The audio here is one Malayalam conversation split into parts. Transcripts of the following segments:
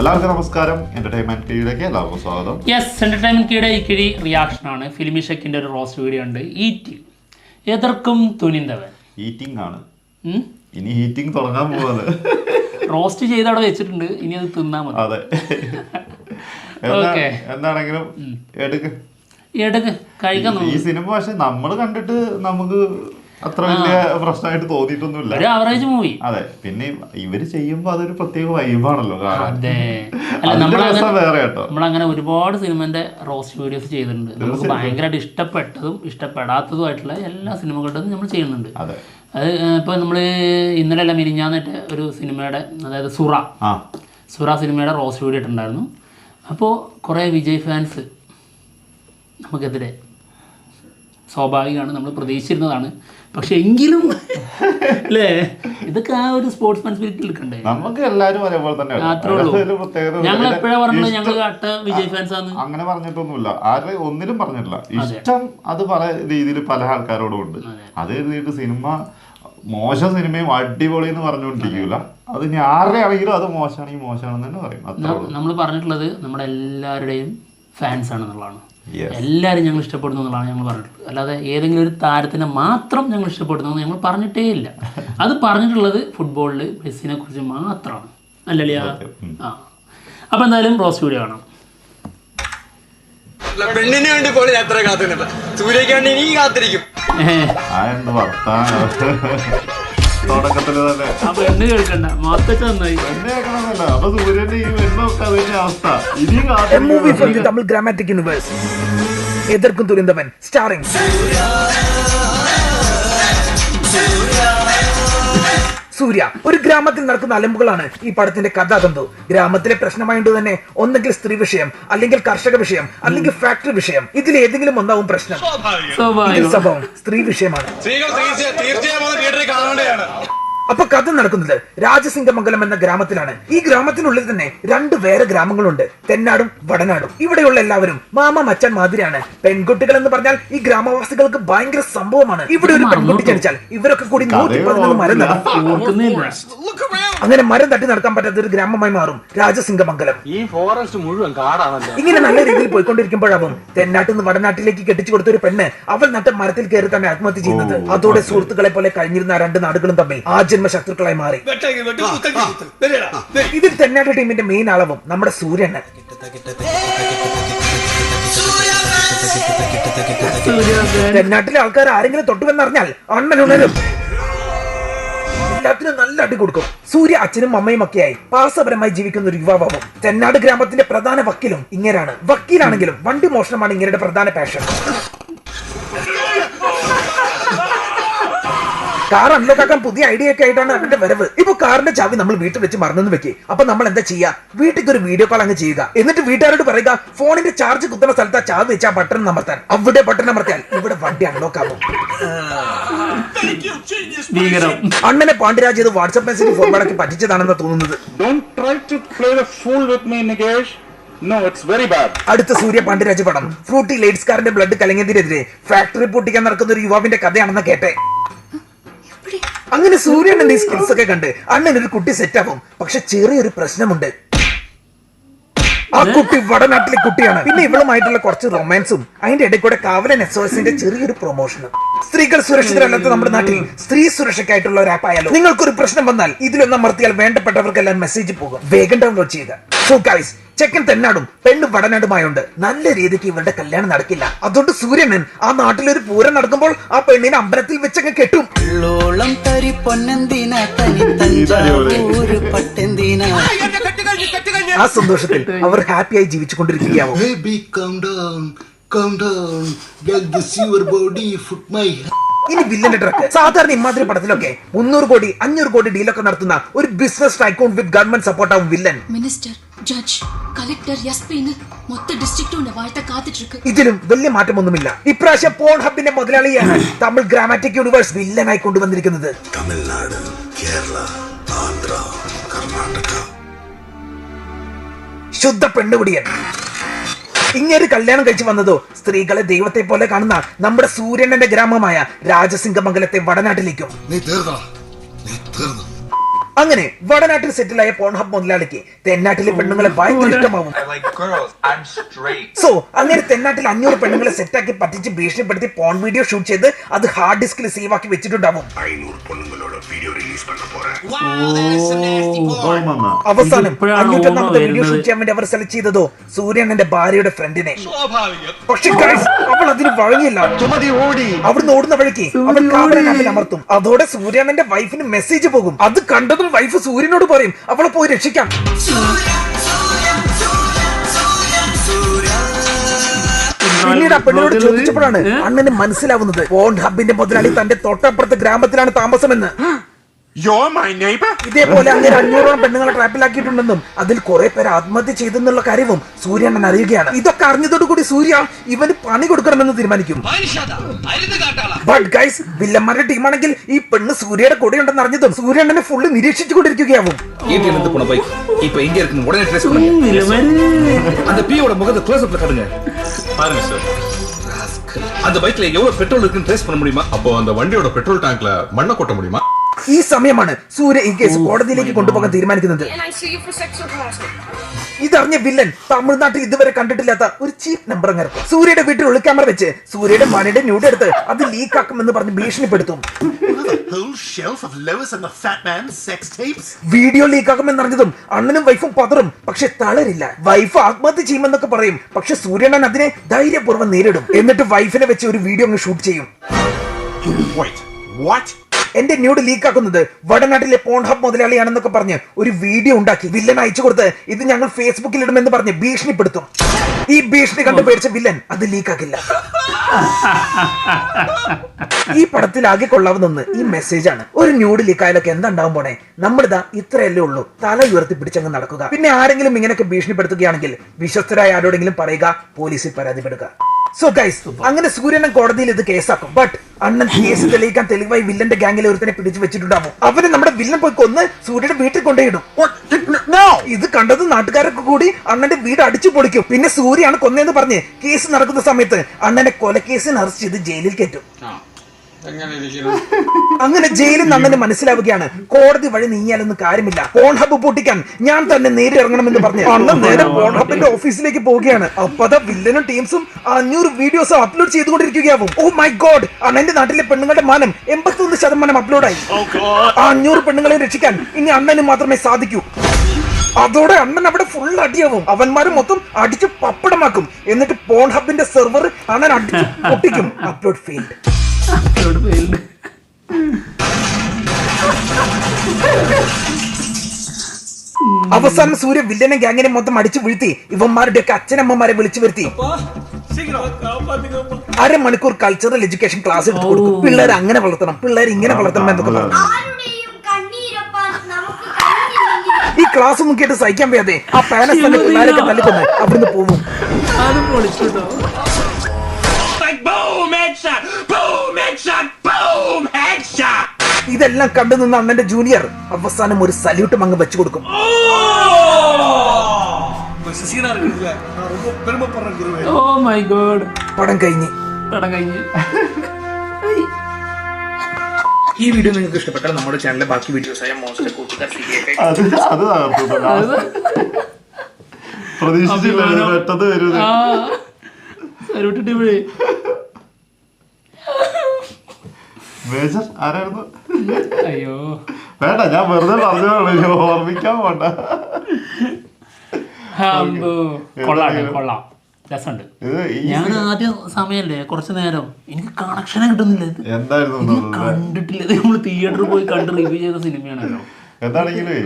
എല്ലാവർക്കും നമസ്കാരം. എന്റർടൈൻമെന്റ് കീഴിലേക്ക് എല്ലാവർക്കും സ്വാഗതം. യെസ് എന്റർടൈൻമെന്റ് ഈ കിഴി റിയാക്ഷൻ ആണ്. ഫിലിമി ഷെക്കിന്റെ ഒരു റോസ്റ്റ് വീഡിയോ ഉണ്ട്. ഈറ്റിംഗ് എതിർക്കും തുനിന്തവൻ. ഈറ്റിംഗ് ആണ്. ഇനി ഹീറ്റിംഗ് തുടങ്ങാൻ പോകുന്നത് റോസ്റ്റ് ചെയ്ത് അവിടെ വെച്ചിട്ടുണ്ട്. ഇനി അത് തിന്നാ മതി. അതെ. എന്താ- എന്താണെങ്കിലും എടുക്ക്. എടുക്ക്. കഴിക്കാൻ ഈ സിനിമ പക്ഷെ നമ്മൾ കണ്ടിട്ട് നമുക്ക് അത്ര വലിയ പ്രശ്നമായിട്ട് തോന്നിയിട്ടൊന്നുമില്ല. ഒരു ആവറേജ് മൂവി അതെ പിന്നെ ഇവർ ചെയ്യുമ്പോ അതൊരു പ്രത്യേക വൈബാണല്ലോ അതെ. വേറെ കേട്ടോ. നമ്മളങ്ങനെ ഒരുപാട് സിനിമന്റെ റോസ്റ്റ് വീഡിയോസ് ചെയ്തിട്ടുണ്ട്. നമുക്ക് ഭയങ്കരമായിട്ട് ഇഷ്ടപ്പെട്ടതും ഇഷ്ടപ്പെടാത്തതുമായിട്ടുള്ള എല്ലാ സിനിമകളുടെയും നമ്മൾ ചെയ്യുന്നുണ്ട്. അതെ. അത് ഇപ്പൊ നമ്മൾ ഇന്നലെ അല്ല മിനിഞ്ഞാന്നിട്ട് ഒരു സിനിമയുടെ അതായത് സുറ. സുറ സിനിമയുടെ റോസ്റ്റ് വീഡിയോ ഇട്ടുണ്ടായിരുന്നു അപ്പോൾ കുറേ വിജയ് ഫാൻസ് നമുക്കെതിരെ സ്വാഭാവികമാണ് നമ്മൾ പ്രതീക്ഷിച്ചിരുന്നതാണ്. പക്ഷെ എങ്കിലും അല്ലേ? ഇതൊക്കെ ആ ഒരു സ്പോർട്സ്മാൻ സ്പിരിറ്റിൽ എടുക്കണ്ടേ നമുക്ക് എല്ലാവരും ഒരേപോലെ തന്നെ അത്രേ ഉള്ളൂ. ഞങ്ങൾ എപ്പോഴാ പറഞ്ഞത്? ഞങ്ങൾ കട്ട വിജയ് ഫാൻസ് ആണ്. അങ്ങനെ പറഞ്ഞിട്ടൊന്നുമില്ല. ആരെ ഒന്നിലും പറഞ്ഞിട്ടില്ല. ഇഷ്ടം അത് പല രീതിയിൽ പല ആൾക്കാരോടും ഉണ്ട്. അത്. എഴുതിയിട്ട് സിനിമ മോശം സിനിമയും അടിപൊളി എന്ന് പറഞ്ഞുകൊണ്ടിരിക്കൂല. അത് ഇനി ആരുടെ ആണെങ്കിലും അത് മോശമാണെങ്കിൽ മോശമാണെന്ന് തന്നെ പറയും. നമ്മൾ പറഞ്ഞിട്ടുള്ളത് നമ്മുടെ എല്ലാവരുടെയും ഫാൻസ് ആണെന്നുള്ളതാണ്. എല്ലാവരും ഞങ്ങൾ ഇഷ്ടപ്പെടുന്നു എന്നുള്ളതാണ് ഞങ്ങൾ പറഞ്ഞിട്ടുള്ളത്. അല്ലാതെ ഏതെങ്കിലും ഒരു താരത്തിനെ മാത്രം ഞങ്ങൾ ഇഷ്ടപ്പെടുന്നു എന്ന് ഞങ്ങൾ പറഞ്ഞിട്ടേ ഇല്ല. അത് പറഞ്ഞിട്ടുള്ളത് ഫുട്ബോളിൽ മെസ്സിനെ കുറിച്ച് മാത്രമാണ് അല്ലല്ലേ ആ. അപ്പോൾ എന്തായാലും റോസ് വീഡിയോ കാണാം. പെണ്ണിന് വേണ്ടി പോലും ഞാൻ എത്ര കാത്തുനിന്നില്ല സൂര്യക്ക് വേണ്ടി ഇനി കാത്തിരിക്കും. തുടക്കത്തിൽ തന്നെ അപ്പൊ എണ്ണ കേൾക്കണ്ട. മാത്തച്ച നന്നായി. എന്നെ കേൾക്കണമെന്നല്ല അപ്പൊ സൂര്യന്റെ ഈ വരുന്നൊക്കെ അതിന്റെ അവസ്ഥ. ഇനിയും കാത്തിരിക്കും Tamil Grammatic Universe. എതിർക്കും തുരിന്തവൻ. സ്റ്റാറിംഗ് സൂര്യ ഒരു ഗ്രാമത്തിൽ നടക്കുന്ന അലമ്പുകളാണ് ഈ പടത്തിന്റെ കഥ കഥാതന്തു. ഗ്രാമത്തിലെ പ്രശ്നമായത് തന്നെ ഒന്നെങ്കിൽ സ്ത്രീ വിഷയം അല്ലെങ്കിൽ കർഷക വിഷയം അല്ലെങ്കിൽ ഫാക്ടറി വിഷയം ഇതിൽ ഏതെങ്കിലും ഒന്നാവും പ്രശ്നം. സംഭവം സ്ത്രീ വിഷയമാണ്. സ്ത്രീകൾ അപ്പൊ കഥ നടക്കുന്നത് രാജസിംഗമംഗലം എന്ന ഗ്രാമത്തിലാണ്. ഈ ഗ്രാമത്തിനുള്ളിൽ തന്നെ രണ്ട് വേറെ ഗ്രാമങ്ങളുണ്ട്. തെന്നാടും വടനാടും. ഇവിടെയുള്ള എല്ലാവരും മാമ മച്ചൻ മാതിരിയാണ്. പെൺകുട്ടികൾ എന്ന് പറഞ്ഞാൽ ഈ ഗ്രാമവാസികൾക്ക് ഭയങ്കര സംഭവമാണ്. ഇവിടെ ഒരു പെൺകുട്ടി ജനിച്ചാൽ ഇവരൊക്കെ കൂടി നൂറ്റി പതിനൊന്ന് മരം അങ്ങനെ മരം തട്ടി നടക്കാൻ പറ്റാത്ത ഒരു ഗ്രാമമായി മാറും രാജസിംഗമംഗലം. ഈ ഫോറസ്റ്റ് മുഴുവൻ കാടാണല്ലോ. ഇങ്ങനെ നല്ല രീതിയിൽ പോയിക്കൊണ്ടിരിക്കുമ്പോഴാവും തെന്നാട്ടിൽ നിന്ന് വടനാട്ടിലേക്ക് കെട്ടിച്ചു കൊടുത്ത ഒരു പെണ്ണ് അവൾ നട്ട മരത്തിൽ കയറി തന്നെ ആത്മഹത്യ ചെയ്യുന്നത്. അതോടെ സുഹൃത്തുക്കളെ പോലെ കഴിഞ്ഞിരുന്ന രണ്ട് നാടുകളും തമ്മിൽ ആ ജന്മ ശത്രുക്കളായി മാറി. ഇതിൽ തെന്നാട്ട് ടീമിന്റെ മെയിൻ അളവും നമ്മുടെ സൂര്യന് തെന്നാട്ടിലെ ആൾക്കാർ ആരെങ്കിലും തൊട്ടുവെന്നറിഞ്ഞാൽ അണ്ണൻ ഉണരും. എല്ലാത്തിനും നല്ല അടി കൊടുക്കും. സൂര്യ അച്ഛനും അമ്മയും ഒക്കെയായി പാസപരമായി ജീവിക്കുന്ന ഒരു യുവാവും തെന്നാട് ഗ്രാമത്തിന്റെ പ്രധാന വക്കീലും ഇങ്ങനെയാണ്. വക്കീലാണെങ്കിലും വണ്ടി മോഷണമാണ് ഇങ്ങനെയുടെ പ്രധാന പാഷൻ കാർ അൺലോക്ക് ആക്കാൻ പുതിയ ഐഡിയ ഒക്കെ ആയിട്ടാണ് അവന്റെ വരവ്. ഇപ്പൊ കാറിന്റെ ചാവി നമ്മൾ വീട്ടിൽ വെച്ച് മറന്നു വെക്കേ. അപ്പൊ നമ്മൾ എന്താ ചെയ്യാ? വീട്ടിൽ ഒരു വീഡിയോ കോൾ അങ്ങ് ചെയ്യുക. എന്നിട്ട് വീട്ടുകാരോട് പറയുക ഫോണിന്റെ ചാർജ് കുത്തുന്ന സ്ഥലത്ത് ആ ചാവി വെച്ച് ആ ബട്ടൺ അമർത്താൻ. അവിടെ ബട്ടൺ അമർത്തിയാൽ ഇവിടെ വണ്ടി അൺലോക്ക് ആവും. അണ്ണനെ പാണ്ഡ്യരാജ് ഇത് വാട്സ്ആപ്പ് മെസ്സേജ് ഫോർവേഡാക്കി പറ്റിച്ചതാണെന്ന് തോന്നുന്നത്. അടുത്ത സൂര്യ പാണ്ഡ്യരാജ് പടം. ഫ്രൂട്ടി ലൈറ്റ്സ് കാറിന്റെ ബ്ലഡ് കലങ്ങിയതിനെതിരെ ഫാക്ടറി പൊട്ടിക്കാൻ നടക്കുന്ന ഒരു യുവാവിന്റെ കഥയാണെന്ന് കേട്ടെ. അങ്ങനെ സൂര്യൻ ഈ സ്കിൽസ് ഒക്കെ കണ്ട് അണ്ണൻ ഒരു കുട്ടി സെറ്റ് ആകും പക്ഷെ ചെറിയൊരു പ്രശ്നമുണ്ട്. ആ കുട്ടി വടനാട്ടിലെ കുട്ടിയാണ്. പിന്നെ ഇവളുമായിട്ടുള്ള കുറച്ച് റൊമാൻസും അതിന്റെ ഇടയിൽ കൂടെ കാവലൻ എസ് എസിന്റെ ചെറിയൊരു പ്രൊമോഷനും സ്ത്രീകൾ സുരക്ഷിതരല്ലാത്ത നമ്മുടെ നാട്ടിൽ സ്ത്രീ സുരക്ഷയ്ക്കായിട്ടുള്ള ഒരു ആപ്പ് ആയാലും? നിങ്ങൾക്കൊരു പ്രശ്നം വന്നാൽ ഇതിലൊന്നും അമർത്തിയാൽ വേണ്ടപ്പെട്ടവർക്കെല്ലാം മെസ്സേജ് പോകും. വേഗം ഡൗൺലോഡ് ചെയ്യുക. ഷോ ഗൈസ് ചെക്കൻ തെന്നാടും പെണ്ണ് വടനാടുമായുണ്ട്. നല്ല രീതിക്ക് ഇവരുടെ കല്യാണം നടക്കില്ല. അതുകൊണ്ട് സൂര്യനൻ ആ നാട്ടിൽ ഒരു പൂരം നടക്കുമ്പോൾ ആ പെണ്ണിനെ അമ്പലത്തിൽ വെച്ചങ്ങ് കെട്ടും. ആ സന്തോഷത്തിൽ അവർ ഹാപ്പിയായി ജീവിച്ചുകൊണ്ടിരിക്കുകയാവും. ഇനി വില്ലന്റെ ട്രക്ക് സാധാരണ ഇമാതിരി പടത്തിലൊക്കെ മുന്നൂറ് കോടി അഞ്ഞൂറ് കോടി ഡീലൊക്കെ നടത്തുന്ന ഒരു ബിസിനസ് ടൈക്കൂൺ വിത്ത് ഗവൺമെന്റ് സപ്പോർട്ടാവും വില്ലൻ മിനിസ്റ്റർ ஜட்ஜ் கலெக்டர் எஸ்பின்னு மொத்த டிஸ்ட்ரிக்டும் உன்னை வாழ்த்த காத்துட்டு இருக்கு ഇതിലും വലിയ മാറ്റമൊന്നുമില്ല ഇപ്രാവശ്യം പോൺ ഹബിന്റെ മുതലാളിയാണ് തമിഴ് ഗ്രാമാറ്റിക് യൂണിവേഴ്സ് വില്ലനായി കൊണ്ടുവന്നിരിക്കുന്നത് Tamil Nadu, Kerala, Andhra, Karnataka. ശുദ്ധ പെണ്ണുപിടിയൻ ഇങ്ങനെ കല്യാണം കഴിച്ചു വന്നതോ സ്ത്രീകളെ ദൈവത്തെ പോലെ കാണുന്ന നമ്മുടെ സൂര്യനന്റെ ഗ്രാമമായ രാജസിംഗമംഗലത്തെ വടനാട്ടിലേക്കും നീ തീർന്നോ നീ തീർന്നു അങ്ങനെ വടനാട്ടിൽ സെറ്റിലായ പോൺഹബ് മുതലാളിക്ക് തെന്നാട്ടിലെ പെണ്ണുങ്ങളെ ഭയങ്കര ഇഷ്ടമാവും സോ അങ്ങനെ തെന്നാട്ടിൽ അഞ്ഞൂറ് പെണ്ണുങ്ങളെ സെറ്റാക്കി പറ്റിച്ച് ഭീഷണിപ്പെടുത്തി പോൺ വീഡിയോ ഷൂട്ട് ചെയ്ത് അത് ഹാർഡ് ഡിസ്കിൽ സേവ് ആക്കി വെച്ചിട്ടുണ്ടാവും. ഓ വന്ന അവസാനം അഞ്ഞൂറ്റൊന്നാമത്തെ വീഡിയോ. ഷൂട്ട് ചെയ്യാൻ വേണ്ടി അവർ സെലക്ട് ചെയ്തതോ? സൂര്യണ്ണന്റെ ഭാര്യയുടെ ഫ്രണ്ടിനെ പക്ഷെ അവൾ അതിന് വഴങ്ങിയില്ല അവിടുന്ന് ഓടുന്ന വഴിക്ക് അവൾ അമർത്തും. അതോടെ സൂര്യണ്ണന്റെ വൈഫിന് മെസ്സേജ് പോകും. അത് കണ്ടതും വൈഫ് സൂര്യനോട് പറയും. അവളെ പോയി രക്ഷിക്കാം. പിന്നീട് ആ പെണ്ണിനോട് ചോദിച്ചപ്പോഴാണ് അണ്ണന് മനസ്സിലാവുന്നത്. പോൺ ഹബിന്റെ മുതലാളി തന്റെ തൊട്ടപ്പുറത്തെ ഗ്രാമത്തിലാണ് താമസമെന്ന്. You're my neighbor? ഇതേപോലെ അങ്ങനെ അഞ്ഞൂറോളം പെണ്ണുങ്ങളെ ട്രാപ്പിലാക്കിയിട്ടുണ്ടെന്നും അതിൽ കുറെ പേര് ആത്മഹത്യ ചെയ്തെന്നുള്ള കാര്യവും സൂര്യണ്ണൻ അറിയുകയാണ് ഇതൊക്കെ അറിഞ്ഞതോടുകൂടി സൂര്യ ഇവന് പണി കൊടുക്കണമെന്ന് തീരുമാനിക്കും ബട്ട് ഗൈസ് വില്ലന്മാരുടെ ടീമാണെങ്കിൽ ഈ പെണ്ണ് സൂര്യയുടെ കൂടെയുണ്ടെന്ന് അറിഞ്ഞതും സൂര്യണ്ണനെ ഫുള്ള് നിരീക്ഷിച്ചുകൊണ്ടിരിക്കുകയാവും ஏடிஎம் இருந்து போன பைக் இப்ப எங்க இருக்குன்னு உடனே ட்ரேஸ் பண்ணுங்க அந்த பியோட முகத்தை க்ளோஸ் அப்ல காட்டுங்க பாருங்க சார் அந்த பைக்ல எவ்வளவு பெட்ரோல் இருக்குன்னு ட்ரேஸ் பண்ண முடியுமா அப்போ அந்த வண்டியோட பெட்ரோல் டாங்க்ல மண்ணை கொட்ட முடியுமா ഈ സമയമാണ് സൂര്യ ഈ കേസ് കോടതിയിലേക്ക് കൊണ്ടുപോകാൻ തീരുമാനിക്കുന്നത്. ഇതറിഞ്ഞ വില്ലൻ തമിഴ്നാട്ടിൽ ഇതുവരെ കണ്ടിട്ടില്ലാത്ത ഒരു ചീപ്പ് നമ്പർ ഇറക്കും സൂര്യയുടെ വീട്ടിൽ ഒളി ക്യാമറ വെച്ച് സൂര്യയുടെ മണിയുടെ ന്യൂഡ് എടുത്ത് അത് ലീക്ക് ആക്കുമെന്ന് പറഞ്ഞ് ഭീഷണിപ്പെടുത്തും? വീഡിയോ ലീക്ക് ആക്കുമെന്ന് അറിഞ്ഞതും അണ്ണനും വൈഫും പതറും. പക്ഷെ തളരില്ല. വൈഫ് ആത്മഹത്യ ചെയ്യുമെന്നൊക്കെ പറയും. പക്ഷെ സൂര്യണ്ണൻ അതിനെ ധൈര്യപൂർവം നേരിടും. എന്നിട്ട് വൈഫിനെ വെച്ച് ഒരു വീഡിയോ അങ്ങ് ഷൂട്ട് ചെയ്യും. What? എന്റെ ന്യൂഡ് ലീക്ക് ആക്കുന്നത് വടനാട്ടിലെ പോൺ ഹബ് മുതലാളിയാണെന്നൊക്കെ പറഞ്ഞ് ഒരു വീഡിയോ ഉണ്ടാക്കി. വില്ലൻ അയച്ചു കൊടുത്ത് ഇത് ഞങ്ങൾ ഫേസ്ബുക്കിൽ ഇടുമെന്ന് പറഞ്ഞ് ഭീഷണിപ്പെടുത്തും. ഈ ഭീഷണി കണ്ടു പേടിച്ച വില്ലൻ അത് ലീക്കാക്കില്ല ഈ പടത്തിൽ ആകെ കൊള്ളാവുന്ന ഈ മെസ്സേജ് ആണ്. ഒരു ന്യൂഡ് ലീക്കായാലൊക്കെ എന്താ ഉണ്ടാവും പോണേ? നമ്മളിതാ ഇത്രയല്ലേ ഉള്ളൂ. തല ഉയർത്തി പിടിച്ചങ്ങ് നടക്കുക. പിന്നെ ആരെങ്കിലും ഇങ്ങനെയൊക്കെ ഭീഷണിപ്പെടുത്തുകയാണെങ്കിൽ വിശ്വസ്തരായ ആരോടെങ്കിലും പറയുക പോലീസിൽ പരാതിപ്പെടുക. സോ ഗൈസ് അങ്ങനെ സൂര്യനെ കോടതിയിൽ ഇത് കേസാക്കും. ബട്ട് അണ്ണൻ കേസ് തെളിയിക്കാൻ തെളിവായി വില്ലന്റെ ഗാംഗിലെ ഒരുത്തനെ പിടിച്ചു വെച്ചിട്ടുണ്ടാവും. അവന് നമ്മുടെ വില്ലൻ പോയി കൊന്ന് സൂര്യയുടെ വീട്ടിൽ കൊണ്ടുപോയിടും. ഇത് കണ്ടത് നാട്ടുകാരൊക്കെ കൂടി അണ്ണന്റെ വീട് അടിച്ചു പൊളിക്കും. പിന്നെ സൂര്യാണ് കൊന്നതെന്ന് പറഞ്ഞ് കേസ് നടക്കുന്ന സമയത്ത് അണ്ണനെ കൊലക്കേസിന് അറസ്റ്റ് ചെയ്ത് ജയിലിൽ കയറ്റും. അങ്ങനെ ജയിലിൽ നിന്ന് മനസ്സിലാവുകയാണ്. കോടതി വഴി നീങ്ങിയാലൊന്നും കാര്യമില്ല. ഫോൺ ഹബ് പൊട്ടിക്കാൻ ഞാൻ തന്നെ നേരി ഇറങ്ങണമെന്ന് പറഞ്ഞു അന്ന് നേരെ ഫോൺ ഹബിന്റെ ഓഫീസിലേക്ക് പോവുകയാണ്. അപ്പത വില്ലനും ടീംസും അഞ്ഞൂറ് വീഡിയോസ് അപ്ലോഡ് ചെയ്തുകൊണ്ടിരിക്കുകയാവും. ഓ മൈ ഗോഡ് അണ്ണന്റെ നാട്ടിലെ പെണ്ണുങ്ങളുടെ മാനം എൺപത്തി ഒന്ന് ശതമാനം അപ്ലോഡായി ആ അഞ്ഞൂറ് പെണ്ണുങ്ങളെ രക്ഷിക്കാൻ ഇനി അണ്ണന് മാത്രമേ സാധിക്കൂ. അതോടെ അണ്ണൻ അവിടെ ഫുൾ അടിയാവും. അവന്മാര് മൊത്തം അടിച്ച് പപ്പടമാക്കും. എന്നിട്ട് പോൺ ഹബിന്റെ സെർവർ അണ്ണൻ അടിച്ച് പൊട്ടിക്കും. അപ്ലോഡ് ഫെയിൽഡ് അവസാനം സൂര്യ വില്ലനെ ഗ്യാങ്ങിനെ മൊത്തം അടിച്ചു വീഴ്ത്തി. ഇവന്മാരുടെ ഒക്കെ അച്ഛനമ്മമാരെ വിളിച്ചു വരുത്തി. അരമണിക്കൂർ കൾച്ചറൽ എഡ്യൂക്കേഷൻ ക്ലാസ് എടുത്തു കൊടുക്കും. പിള്ളേർ അങ്ങനെ വളർത്തണം പിള്ളേർ ഇങ്ങനെ വളർത്തണം എന്നൊക്കെ പറഞ്ഞു. ആരുടെയും കണ്ണീരൊപ്പാൻ നമുക്ക് കഴിഞ്ഞില്ലെങ്കിൽ ഈ ക്ലാസ് മുക്കിയിട്ട് സഹിക്കാൻ വയ്യാതെ ആ പാലസ് തന്നെ പിള്ളേരൊക്കെ തല്ലിക്കൊന്ന് അവിടുന്ന് പോകും ഇതെല്ലാം കണ്ടു നിന്ന അണ്ണന്റെ ജൂനിയർ അവസാനം ഒരു സല്യൂട്ടും അങ്ങ് വെച്ചു കൊടുക്കും. ഓ! My god. പടം കഴിഞ്ഞ്. പടം കഴിഞ്ഞ്. ഈ വീഡിയോ നിങ്ങൾക്ക് ഇഷ്ടപ്പെട്ടാൽ നമ്മുടെ ചാനലിലെ ബാക്കി കൂട്ടുകാർ പ്രതീക്ഷിച്ചില്ല ഇത് പെട്ടെന്ന് വരും. സല്യൂട്ട് മേജർ ആരായിരുന്നു? അയ്യോ. വേണ്ട ഞാൻ വെറുതെ പറഞ്ഞു ഓർമ്മിക്കാൻ വേണ്ട അമ്പോ കൊള്ളാം ട്ടോ, കൊള്ളാം. രസമുണ്ട്. ഞാൻ ആദ്യം സമയല്ലേ കുറച്ച് നേരം. എനിക്ക് കണക്ഷനെ കിട്ടുന്നില്ല ഇത്. എന്തായിരുന്നു കണ്ടിട്ടില്ല. നമ്മൾ തിയേറ്ററിൽ പോയി കണ്ട് റിവ്യൂ ചെയ്ത സിനിമയാണല്ലോ. എന്താണെങ്കിലേ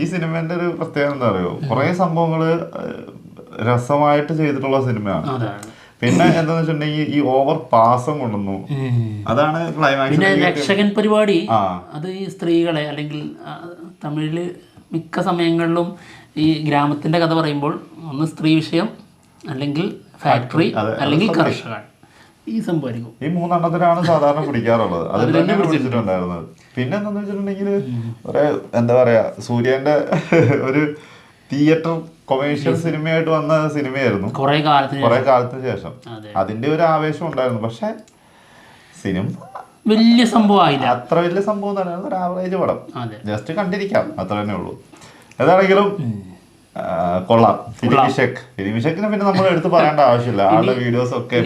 ഈ സിനിമേന്റെ ഒരു പ്രത്യേകത എന്താ പറയുക കുറെ സംഭവങ്ങൾ രസമായിട്ട് ചെയ്തിട്ടുള്ള സിനിമയാണ്. അതാണ്. പിന്നെ എന്താന്ന് വെച്ചിട്ടുണ്ടെങ്കിൽ ഈ ഓവർ പാസം കൊണ്ടുവന്നു. അതാണ് പിന്നെ രക്ഷകൻ പരിപാടി അത് ഈ സ്ത്രീകളെ അല്ലെങ്കിൽ തമിഴിൽ മിക്ക സമയങ്ങളിലും ഈ ഗ്രാമത്തിന്റെ കഥ പറയുമ്പോൾ ഒന്ന് സ്ത്രീ വിഷയം അല്ലെങ്കിൽ ഫാക്ടറി അല്ലെങ്കിൽ. കർഷകൻ. ഈ സംഭവിക്കും ഈ മൂന്നെണ്ണത്തിനാണ് സാധാരണ പിടിക്കാറുള്ളത്. അതിൽ തന്നെ പിടിച്ചിട്ടുണ്ടായിരുന്നത്. പിന്നെ എന്താന്ന് വെച്ചിട്ടുണ്ടെങ്കിൽ ഒരു എന്താ പറയാ സൂര്യന്റെ ഒരു തിയേറ്റർ കൊമേഴ്ഷ്യൽ സിനിമയായിട്ട് വന്ന സിനിമയായിരുന്നു. കുറെ കാലത്തിന് കുറെ ശേഷം. കാലത്തിന് ശേഷം. അതെ. അതിന്റെ ഒരു ആവേശം ഉണ്ടായിരുന്നു. പക്ഷെ സിനിമ വലിയ സംഭവമായില്ല അത്ര വലിയ സംഭവം തന്നെ ഒരു ആവറേജ് പടം. ജസ്റ്റ് കണ്ടിരിക്കാം. അത്ര തന്നെ ഉള്ളൂ. ഏതാണെങ്കിലും കൊള്ളാം. ഫിലിമിഷക് ഫിലിമിഷക്കിനെ പിന്നെ നമ്മൾ എടുത്ത് പറയേണ്ട ആവശ്യമില്ല. ആളുടെ വീഡിയോസ് ഒക്കെ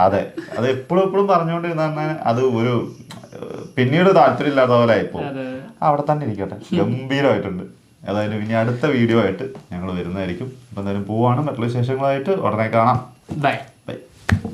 അതെ. അത് എപ്പോഴും എപ്പോഴും പറഞ്ഞുകൊണ്ടിരുന്ന അത് ഒരു പിന്നീട് താല്പര്യമില്ലാത്ത പോലെ ആയിപ്പോ. അവിടെ തന്നെ ഇരിക്കട്ടെ. ഗംഭീരമായിട്ടുണ്ട്. ഏതായാലും ഇനി അടുത്ത വീഡിയോ ആയിട്ട് ഞങ്ങൾ വരുന്നതായിരിക്കും. അപ്പം എന്തായാലും പോവാണ്. മറ്റുള്ള വിശേഷങ്ങളായിട്ട് ഉടനെ കാണാം. ബൈ